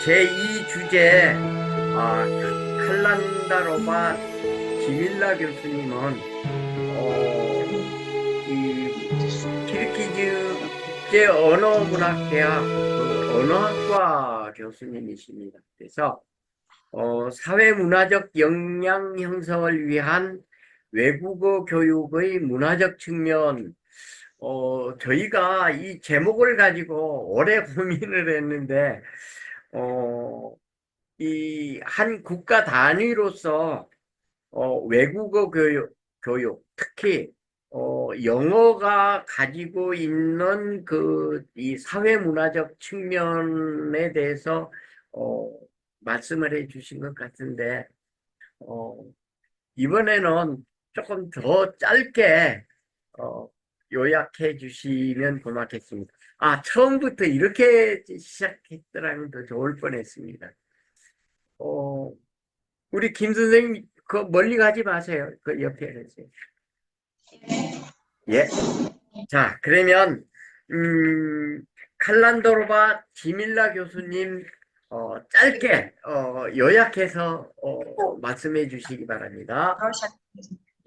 제2 주제 아, 칼란다로바 지밀라 교수님은 어, 이 키르키즈 국제 언어문학대학 그 언어학과 교수님이십니다. 그래서 어, 사회문화적 역량 형성을 위한 외국어 교육의 문화적 측면. 어, 저희가 이 제목을 가지고 오래 고민을 했는데 어, 이 한 국가 단위로서 어, 외국어 교육, 교육 특히 어, 영어가 가지고 있는 그 이 사회문화적 측면에 대해서 어, 말씀을 해 주신 것 같은데 어, 이번에는 조금 더 짧게 어, 요약해 주시면 고맙겠습니다. 아, 처음부터 이렇게 시작했더라면 더 좋을 뻔했습니다. 어, 우리 김 선생님, 그 멀리 가지 마세요. 그 옆에 계세요. 예. 자, 그러면, 음, 칼란도르바 지밀라 교수님, 어, 짧게, 어, 요약해서, 어, 말씀해 주시기 바랍니다. Хорошо.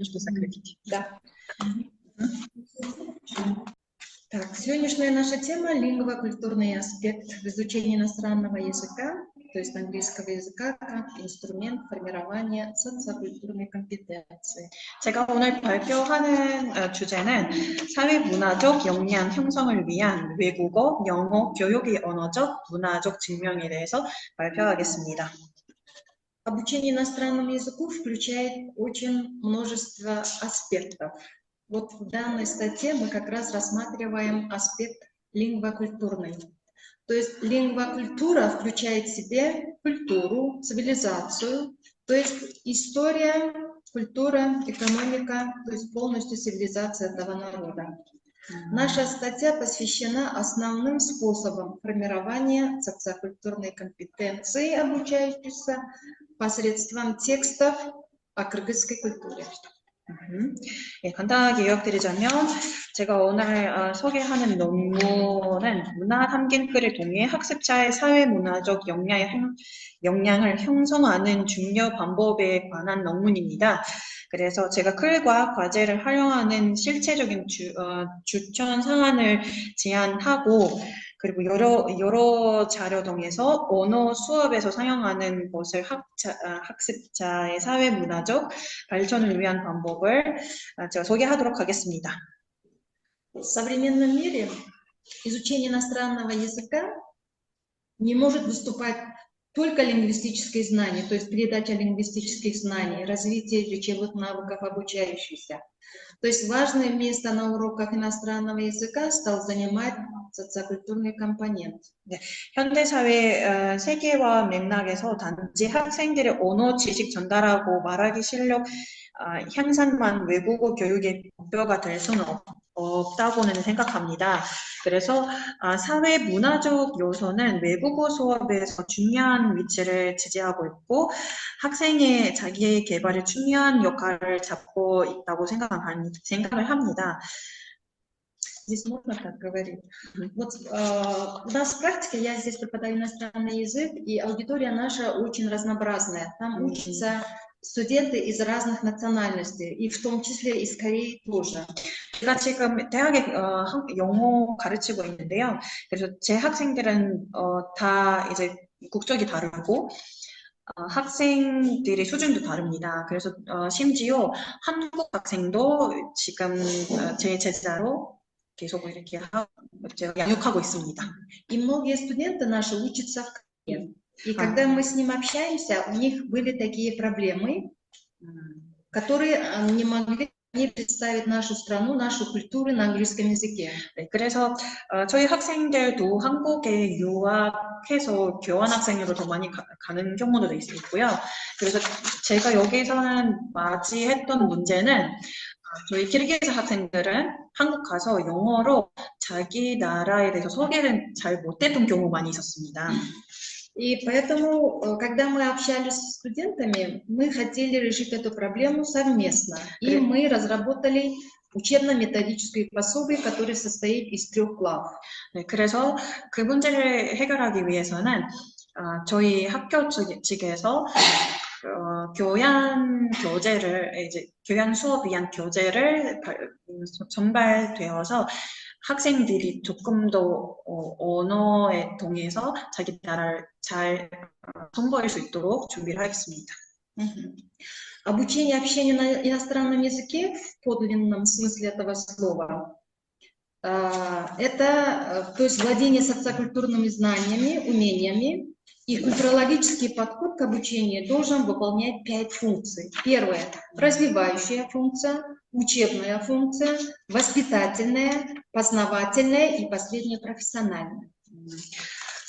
Что сократить? Да. Так, сегодняшняя наша тема – лингвокультурный аспект в изучении иностранного языка, то есть английского языка, как инструмент формирования социокультурной компетенции. 제가 오늘 발표하는 어, 주제는 사회문화적 역량 형성을 위한 외국어, 영어, 교육의 언어적, 문화적 증명에 대해서 발표하겠습니다. Обучение иностранному языку включает очень множество аспектов. Вот в данной статье мы как раз рассматриваем аспект лингвокультурный. То есть лингвокультура включает в себе культуру, цивилизацию, то есть история, культура, экономика, то есть полностью цивилизация этого народа. Наша статья посвящена основным способам формирования социокультурной компетенции обучающихся посредством текстов о кыргызской культуре. 음, 예, 간단하게 요약드리자면 제가 오늘 어, 소개하는 논문은 문화 함긴글을 통해 학습자의 사회문화적 역량의 형- 역량을 형성하는 중요 방법에 관한 논문입니다. 그래서 제가 클과 과제를 활용하는 실체적인 주, 어, 추천 사안을 제안하고 그리고 여러, 여러 자료 통해서 언어 수업에서 사용하는 것을 학자, 아, 학습자의 사회문화적 발전을 위한 방법을 아, 제가 소개하도록 하겠습니다. В современном мире изучение иностранного языка не может выступать только лингвистические знания, то есть передача лингвистических знаний, развитие речевых навыков обучающихся. То есть важное место на уроках иностранного языка стал занимать социокультурный компонент. 현대 사회 어, 세계화 맥락에서 단지 학생들의 언어 지식 전달하고 말하기 실력 아, 향상만 외국어 교육의 목표가 될 수는 없, 없다고는 생각합니다. 그래서 아, 사회 문화적 요소는 외국어 수업에서 중요한 위치를 지지하고 있고 학생의 자기 개발에 중요한 역할을 잡고 있다고 생각한, 생각을 합니다. Здесь можно так говорить. Вот э, у нас практика, я здесь преподаю иностранный язык, и аудитория наша очень разнообразная. Там Мгм. учатся студенты из разных национальностей, и в том числе из Кореи тоже. 제가 지금 대학에 어, 한- 영어 가르치고 있는데요. 그래서 제 학생들은 어, 다 이제 국적이 다르고 어, 학생들의 수준도 다릅니다. 그래서 어, 심지어 한국 학생도 지금 어, 제 제자로 계속 이렇게 하, 제가 양육하고 있습니다. И многие студенты наши учатся в Корее. И А. когда мы с ним общаемся, у них были такие проблемы, 음, которые э, не могли они представить нашу страну, нашу культуру на английском языке. 네, 그래서 어, 저희 학생들도 한국에 유학해서 교환학생으로 더 많이 가, 는 경우도 있, 있고요. 그래서 제가 여기서는 맞이했던 문제는 어, 저희 키르기즈 학생들은 한국 가서 영어로 자기 나라에 대해서 소개를 잘 못했던 경우 많이 있었습니다. И поэтому, э, когда мы общались с студентами, мы хотели решить эту проблему совместно. И При- мы разработали учебно-методическое пособие, которое состоит из трех глав. 네, 그래서 그 문제를 해결하기 위해서는 어, 저희 학교 측- 측에서 어, 교양 교재를 이제 교양 수업 위한 교재를 발- 음, 전발되어서 학생들이 조금 더 어, 언어에 통해서 자기 나라를 잘 어, 선보일 수 있도록 준비를 하겠습니다. Мгм. Обучение общению на иностранном языке в подлинном смысле этого слова а, это, э, то есть владение социокультурными знаниями, умениями, и культурологический подход к обучению должен выполнять пять функций. Первое – развивающая функция, учебная функция, воспитательная, познавательная и последняя – профессиональная. 음,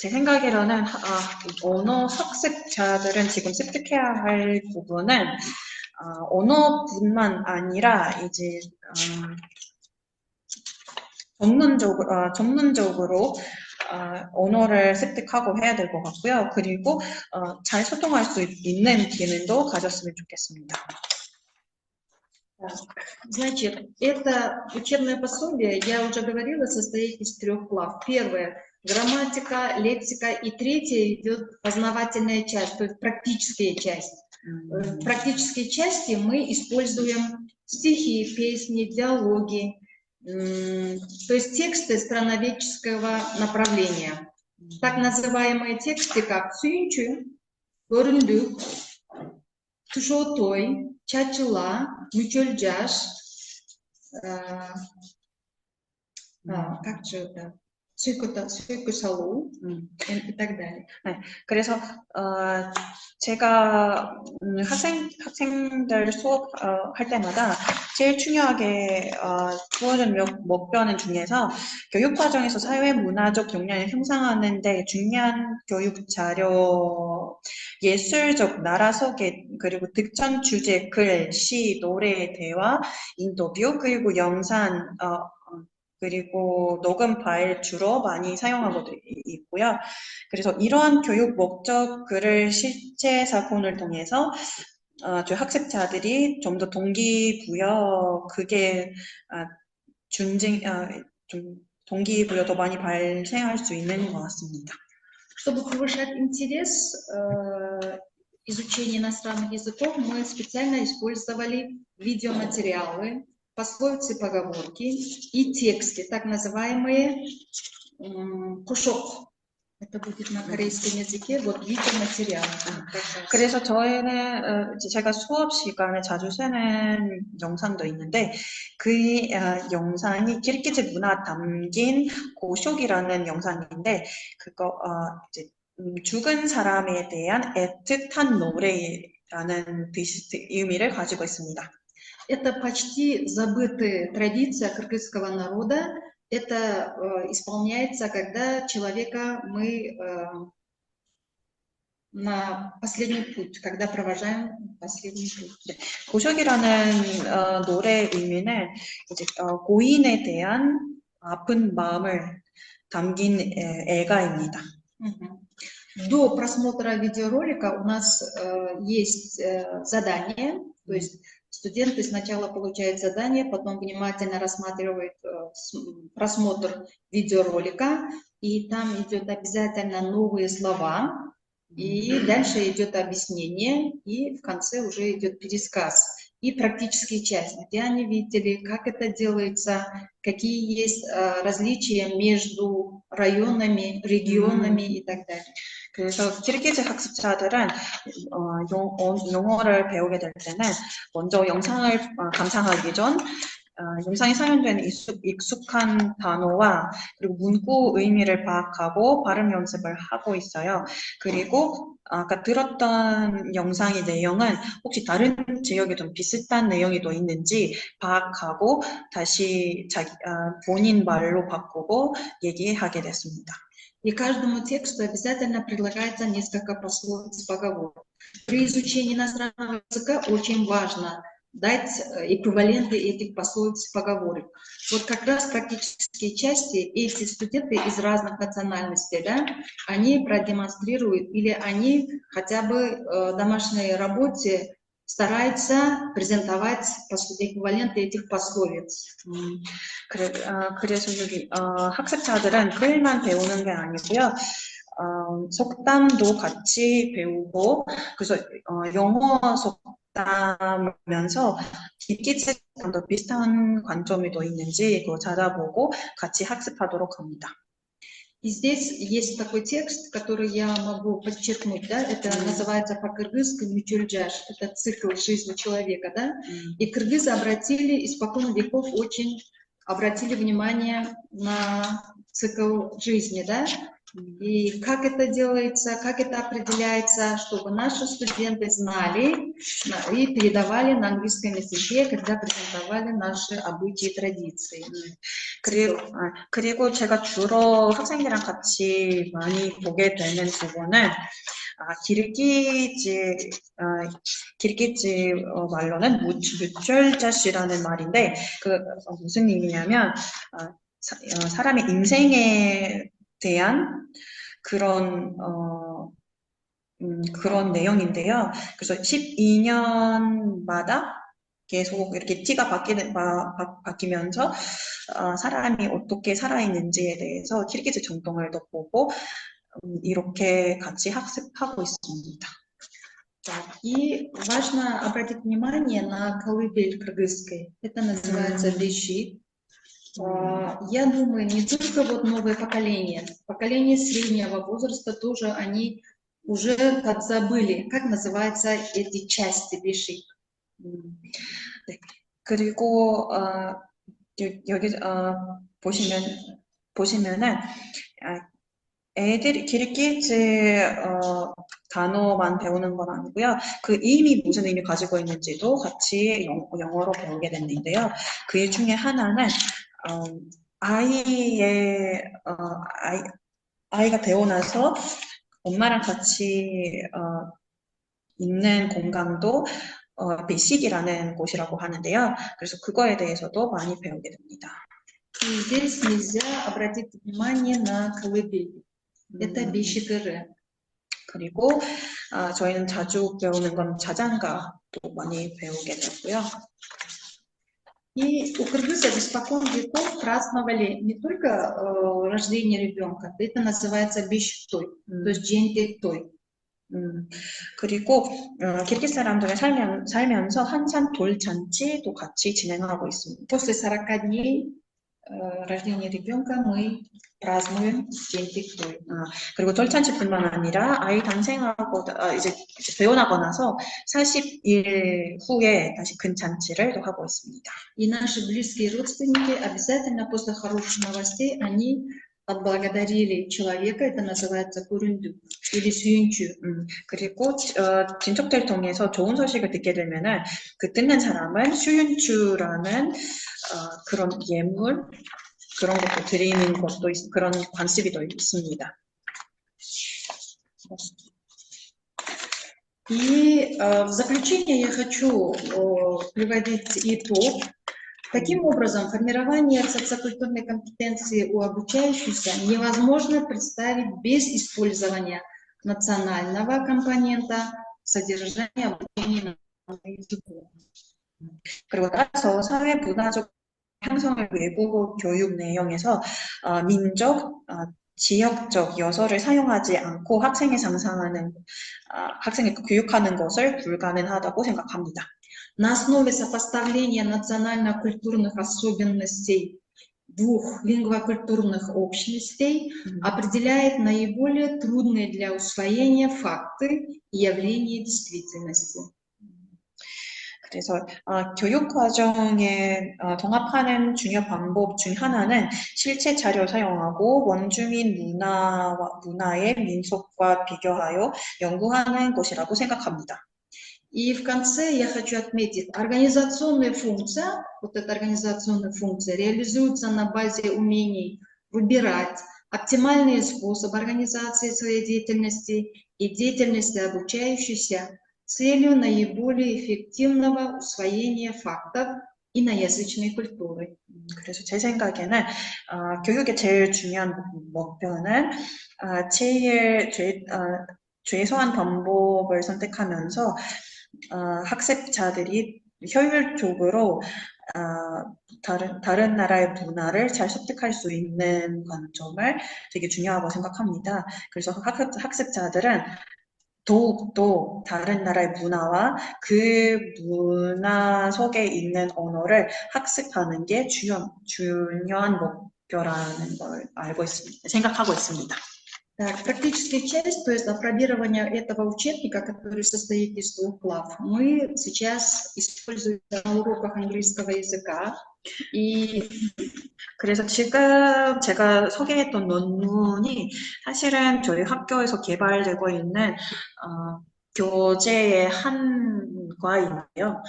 제 생각으로는 아, 언어 학습자들은 지금 습득해야 할 부분은 아, 언어뿐만 아니라 이제 음, 전문적으로 아, 전문적으로 아, 언어를 습득하고 해야 될 것 같고요. 그리고 어, 잘 소통할 수 있는 기능도 가졌으면 좋겠습니다. Значит, это учебное пособие, я уже говорила, состоит из трех глав. Первое – грамматика, лексика, и третье идет познавательная часть, то есть практическая часть. Э, 음, В практической части мы используем стихи, песни, диалоги, м, то есть тексты страноведческого направления. Так называемые тексты, как «Сүйінші», «Көріндік», «Тушотой», «Чачыла», «Мүчөлжаш», э, а, как же это, «Сүйкөта- «Сүйкөсалу» 음. и и так далее. 그래서 어, 제가 음, 학생 학생들 수업 어, 할 때마다 제일 중요하게 어, 주어진 목- 목표는 중에서 교육 과정에서 사회 문화적 역량을 형성하는 데 중요한 교육 자료, 예술적 나라 소개 그리고 특정 주제 글, 시, 노래, 대화, 인터뷰 그리고 영상 어, 어, 그리고 녹음 파일 주로 많이 사용하고 이- 있고요. 그래서 이러한 교육 목적 글을 실제 사본을 통해서 어, 저희 학습자들이 좀 더 동기부여 그게 아, 준증 아, 좀 동기부여 더 많이 발생할 수 있는 것 같습니다. Чтобы повышать интерес э, изучения иностранных языков, мы специально использовали видеоматериалы, пословицы, поговорки и тексты, так называемые м, кушок. Это будет на корейском языке, вот видеоматериалы. как раз. 그래서 저희는 어, 이제 제가 수업 시간에 자주 쓰는 영상도 있는데 그 어, 영상이 키르기즈 문화 담긴 고쇼기라는 영상인데 그거 어, 이제 음, 죽은 사람에 대한 애틋한 노래라는 뜻, 의미를 가지고 있습니다. Это почти забытая традиция кыргызского народа. Это э, исполняется, когда человека мы э, на последний путь, когда провожаем последний путь. 고쇼기라는 어, 노래의 의미는 이제 어, 고인에 대한 아픈 마음을 담긴 애- 애가입니다. Мгм. До просмотра видеоролика у нас э, есть э, задание, то есть студенты сначала получают задание, потом внимательно рассматривают э, просмотр видеоролика, и там идет обязательно новые слова, и дальше идет объяснение, и в конце уже идет пересказ. И практические части, где они видели, как это делается, какие есть э, различия между районами, регионами и так далее. 그래서 키르기즈 학습자들은 어, 용, 어, 용 어를 배우게 될 때는 먼저 영상을 어, 감상하기 전 어, 영상에 사용되는 익숙, 익숙 한 단어와 그리고 문구 의미를 파악하고 발음 연습을 하고 있어요. 그리고 아까 들었던 영상의 내용은 혹시 다른 지역에 좀 비슷한 내용이 또 있는지 파악하고 다시 자기 아, 본인 말로 바꾸고 얘기하게 됐습니다. И каждому тексту обязательно предлагается несколько пословиц поговорок. При изучении иностранного языка очень важно дать э, эквиваленты этих пословиц поговорок. Вот как раз практические части эти студенты из разных национальностей, да, они продемонстрируют или они хотя бы э, в домашней работе стараются презентовать пос- эквиваленты этих пословиц. 음, 그래, 아, 그래서 여기 어, 학습자들은 글만 배우는 게 아니고요. 어, 속담도 같이 배우고 그래서 어, 영어 속담하면서 기기책감도 비슷한 관점이 더 있는지 그거 찾아보고 같이 학습하도록 합니다. И здесь есть такой текст, который я могу подчеркнуть, да, это Мгм. называется по-кыргызски «Мючульджаш», это цикл жизни человека, да, 음, и кыргызы обратили, испокон веков очень обратили внимание на цикл жизни, да, 음, и как это делается, как это определяется, чтобы наши студенты знали на- и передавали на английском языке, когда презентовали наши обычаи и традиции. 그리고, 아, 그리고 제가 주로 학생들이랑 같이 많이 보게 되는 부분은 아, 기르기지, 아, 기르기지 어, 말로는 무- 무철자씨라는 말인데 그 어, 무슨 의미냐면 아, 사, 어, 사람의 인생에 대한 그런 어, 음, 그런 내용인데요. 그래서 12년마다 계속 이렇게 티가 바뀌는, 바, 바, 바뀌면서 어, 사람이 어떻게 살아있는지에 대해서 키르기즈 정통을 덧보고 음, 이렇게 같이 학습하고 있습니다. Так, И важно обратить внимание на колыбель кыргызской. Это называется Мгм. вещи. Я думаю, не только вот новое поколение, поколение среднего возраста тоже они уже подзабыли, как называются эти части вещи. 음, 네. 그리고 어, 여- 여기 어, 보시면 보시면은 아, 애들이 기르기즈 어, 단어만 배우는 건 아니고요. 그 의미 무슨 의미 가지고 있는지도 같이 영, 영어로 배우게 됐는데요. 그 중에 하나는 어, 아이의 어, 아이, 아이가 되고 나서 엄마랑 같이 어, 있는 공간도 어, 배식이라는 곳이라고 하는데요. 그래서 그거에 대해서도 많이 배우게 됩니다. И здесь нельзя обратить внимание на колыбель. Это 음, бишикыры. 그리고 아, 저희는 자주 배우는 건 자장가도 많이 배우게 되고요. И у кыргызов испокон веков праздновали не только э, рождение ребенка, это называется биштой, то есть джентектой. 음, 그리고 어, 키르기스 사람들이 살면, 살면서 한산 돌잔치도 같이 진행하고 있습니다. После 40 дней э, рождения ребенка мы празднуем День Пиктой. 아, 그리고 돌잔치뿐만 아니라 아이 탄생하고 아, 이제 이제 배워나고 나서 40일 후에 다시 근잔치를 또 하고 있습니다. И наши близкие родственники обязательно после хороших новостей они отблагодарили человека, это называется курунду или сюинчу. 음, 그리고 어, 친척들 통해서 좋은 소식을 듣게 되면은 그 듣는 사람은 슈윤추라는 어, 그런 예물 그런 것도 드리는 것도 있, 그런 관습이 더 있습니다. И э, в заключение я хочу э, приводить итог. Таким образом, формирование социокультурной компетенции у обучающихся невозможно представить без использования национального компонента содержания обучения на языку. 그리고 따라서 사회 문화적 형성의 외국어 교육 내용에서 어, 민족, 어, 지역적 요소를 사용하지 않고 학생이 상상하는 어, 학생을 교육하는 것을 불가능하다고 생각합니다. На основе сопоставления национально-культурных особенностей двух лингвокультурных общностей 음, определяет наиболее трудные для усвоения факты и явления действительности. 그래서 어, 교육 과정에 어, 통합하는 중요 방법 중 하나는 실제 자료 사용하고 원주민 문화와 문화의 민속과 비교하여 연구하는 것이라고 생각합니다. И в конце я хочу отметить, организационная функция, вот эта организационная функция реализуется на базе умений выбирать оптимальные способы организации своей деятельности и деятельности обучающихся целью наиболее эффективного усвоения фактов иноязычной культуры. 음, 그래서 제 생각에는 어, 교육의 제일 중요한 목표는 어, 제일 최, 어, 최소한 방법을 선택하면서 어, 학습자들이 효율적으로 어, 다른, 다른 나라의 문화를 잘 습득할 수 있는 관점을 되게 중요하고 생각합니다. 그래서 학습, 학습자들은 더욱더 다른 나라의 문화와 그 문화 속에 있는 언어를 학습하는 게 중요, 중요한 목표라는 걸 알고 있습니다. 생각하고 있습니다. Так, практическая часть, то есть апробирование этого учебника, который состоит из двух глав, мы сейчас используем на уроках английского языка. 이 그래서 지금 제가 소개했던 논문이 사실은 저희 학교에서 개발되고 있는 어, 교재의 한 과인데요.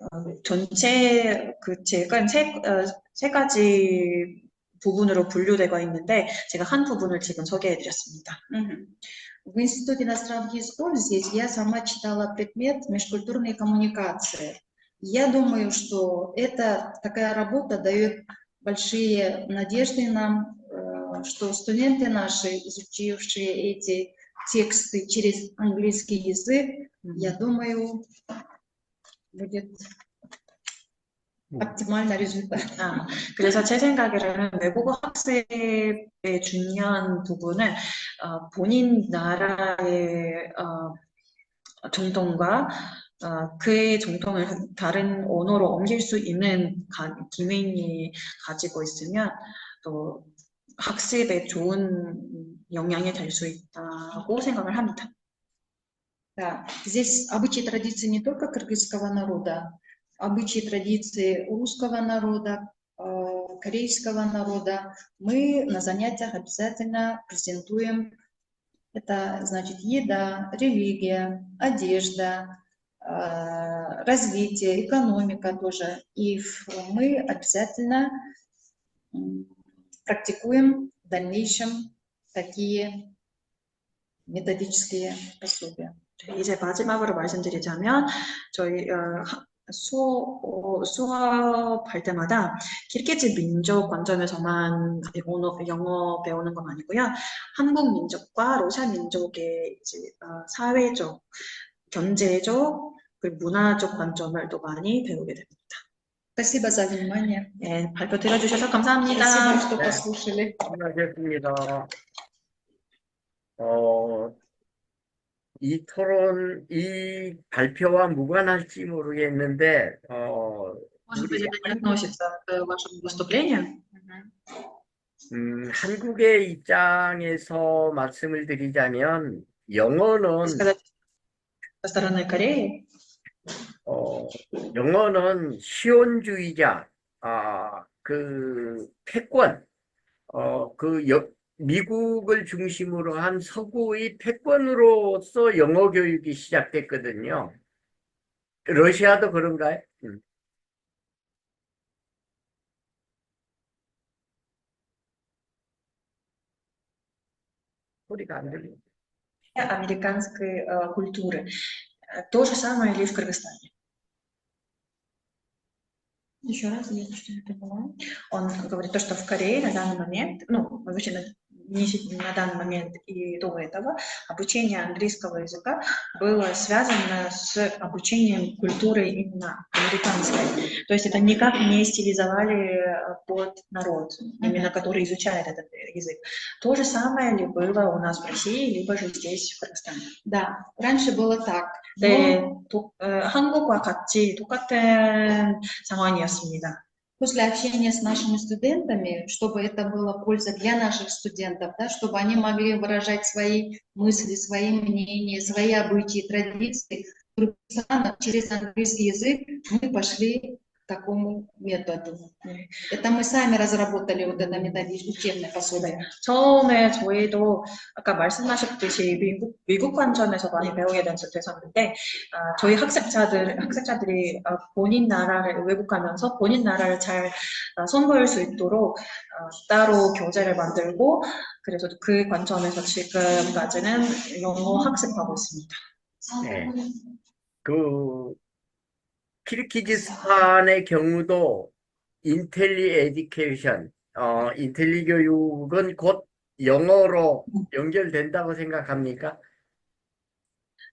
어, 전체 그 책은 세, 어, 세 가지 부분으로 분류되어 있는데 제가 한 부분을 지금 소개해드렸습니다. Мгм. В Институте иностранных языков здесь я сама читала предмет межкультурные коммуникации. Я думаю, что эта такая работа дает большие надежды нам, э, что студенты наши, изучившие эти тексты через английский язык, я думаю, будет оптимальный результат. 아, 그래서 제 생각에는 외국어 학습의 중요한 부분은 어, 본인 나라의 어, 정통과 어, 그의 정통을 다른 언어로 옮길 수 있는 가, 기능이 가지고 있으면 또 학습에 좋은 영향이 될 수 있다고 생각을 합니다. Да, здесь обычаи и традиции не только кыргызского народа, обычаи и традиции русского народа, э, корейского народа. Мы на занятиях обязательно презентуем это, значит, еда, религия, одежда, э, развитие, экономика тоже. И в- мы обязательно м, практикуем в дальнейшем такие методические пособия. 이제 마지막으로 말씀드리자면 저희 어, 하- 수, 어, 수업할 때마다 키르기즈 민족 관점에서만 언어, 영어 배우는 건 아니고요. 한국 민족과 러시아 민족의 이제 어, 사회적, 경제적, 그리고 문화적 관점을 또 많이 배우게 됩니다. Спасибо за внимание. 예, 발표 들어주셔서 Спасибо, 감사합니다. что 네. послушали. 수고하셨습니다. 어, 이 토론, 이 발표와 무관할지 모르겠는데, 어, Может быть, это не относится к вашему выступлению? 음, 한국의 입장에서 말씀을 드리자면, 영어는, сказать со стороны Кореи, 어, 영어는 시온주의자, 아, 그, 패권, 어, 그, 여, 미국을 중심으로 한 서구의 패권으로서 영어 교육이 시작됐거든요. 러시아도 그런가요? 음. 소리가 안 들려. американской э, культуры. Э, То же самое ли в Кыргызстане? Еще раз, я что-то не поняла. Он говорит то, что в Корее на данный момент, ну, вообще на, не се- на данный момент и до этого, обучение английского языка было связано с обучением культуры именно американской. То есть это никак не стилизовали э, под народ, именно который изучает этот э, язык. То же самое ли было у нас в России, либо же здесь, в Кыргызстане? Да, раньше было так. но 네, 도- 어, 한국과 같이 똑같은 상황이었습니다. После общения с нашими студентами, чтобы это было польза для наших студентов, да, чтобы они могли выражать свои мысли, свои мнения, свои обычаи, традиции. Через английский язык, мы пошли такому методу. Это мы сами разработали вот это методичное учебное пособие. 처음에 저희도 아까 말씀하셨듯이 미국, 미국 관점에서 많이 배우게 된- 됐었는데 아, 저희 학습자들, 학습자들이 아, 본인 나라를 외국가면서 본인 나라를 잘 아, 선보일 수 있도록 아, 따로 교재를 만들고 그래서 그 관점에서 지금까지는 영어 학습하고 있습니다. 네. 그 키르기즈스탄의 경우도 인텔리 에듀케이션, 어, 인텔리 교육은 곧 영어로 연결된다고 생각합니까?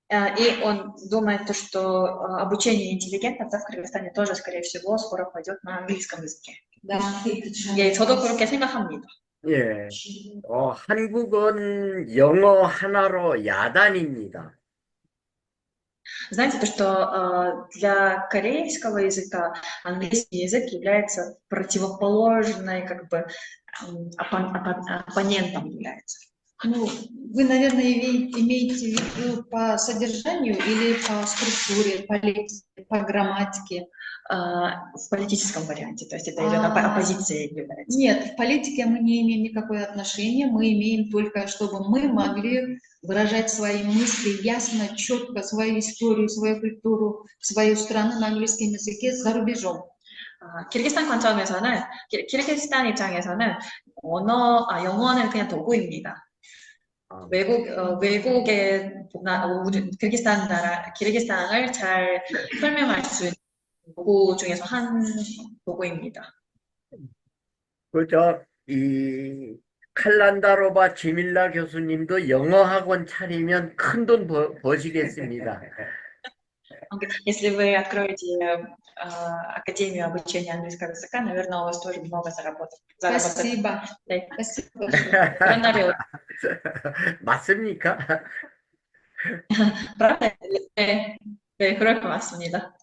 Э, И он думает, то, что э, обучение интеллигентов да, в Кыргызстане тоже, скорее всего, скоро пойдет на английском языке. Да. 예, 저도 그렇게 생각합니다. 예. 어, 한국은 영어 하나로 야단입니다. Знаете, то, что э, для корейского языка английский язык является противоположной, как бы, оппон- оппон- оппонентом является. Ну, вы, наверное, име- имеете в виду по содержанию или по структуре, по лексике, по грамматике? Э, в политическом варианте, то есть это идет А. оппозиция является. Нет, в политике мы не имеем никакое отношение, мы имеем только, чтобы мы могли выражать свои мысли ясно, четко, свою историю, свою культуру, свою страну на английском языке за рубежом. 아, 키르기스탄 관점에서는 키- 키르기스탄 입장에서는 언어, 아, 영어는 그냥 도구입니다. 아, 외국 어, 외국의 나- 어, 우리 키르기스탄 나라 키르기스탄을 잘 설명할 수 있는 도구 중에서 한 도구입니다. 그저 이 칼란다로바 지밀라 교수님도 영어 학원 차리면 큰 돈 버시겠습니다. Он говорит, Если вы откроете э, Академию обучения английского языка, наверное, у вас тоже много заработок. заработок. Спасибо. 네, Спасибо большое. 그런 날이 올- 맞습니까? правда? 네, 네, 그럴 것 같습니다.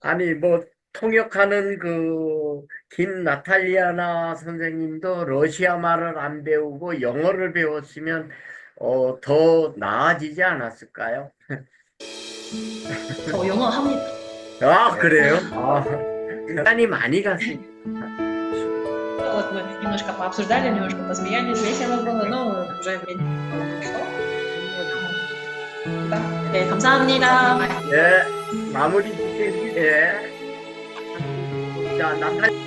아니 뭐 통역하는 그 김나탈리아나 선생님도 러시아 말을 안 배우고 영어를 배웠으면 어, 더 나아지지 않았을까요? 저 영어 합니다. 아 그래요? 아, 시간이 많이 갔습니다. Вот мы немножко пообсуждали, немножко посмеялись, весело было, но уже время прошло. Да. 네, 감사합니다. 예, 마무리 짓겠습니다. 자, 나탈